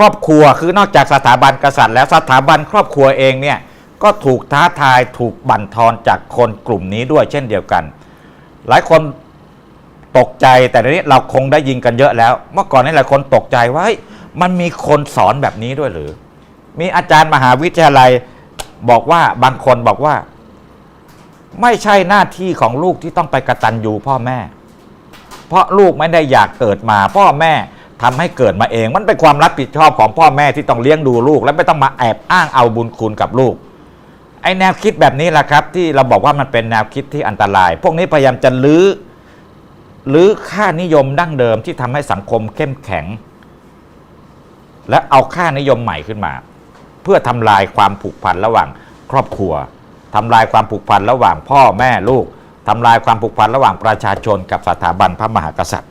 รอบครัวคือนอกจากสถาบันกษัตริย์แล้วสถาบันครอบครัวเองเนี่ยก็ถูกท้าทายถูกบั่นทอนจากคนกลุ่มนี้ด้วยเช่นเดียวกัน หลายคนตกใจแต่ทีนี้เราคงได้ยินกันเยอะแล้ว เมื่อก่อนนี้หลายคนตกใจว่ามันมีคนสอนแบบนี้ด้วยหรือ มีอาจารย์มหาวิทยาลัยบอกว่าบางคนบอกว่า ไม่ใช่หน้าที่ของลูกที่ต้องไปกระตันยูพ่อแม่ เพราะลูกไม่ได้อยากเกิดมาพ่อแม่ ทำให้เกิดมาเอง มันเป็นความรับผิดชอบของพ่อแม่ที่ต้องเลี้ยงดูลูก และไม่ต้องมาแอบอ้างเอาบุญคุณกับลูก ไอแนวคิดแบบนี้แหละครับ ที่เราบอกว่ามันเป็นแนวคิดที่อันตราย พวกนี้พยายามจะลื้อลื้อค่านิยมดั้งเดิมที่ทำให้สังคมเข้มแข็ง และเอาค่านิยมใหม่ขึ้นมา เพื่อทำลายความผูกพันระหว่างครอบครัวทำลายความผูกพันระหว่างพ่อแม่ลูกทำลายความผูกพันระหว่างประชาชนกับสถาบันพระมหากษัตริย์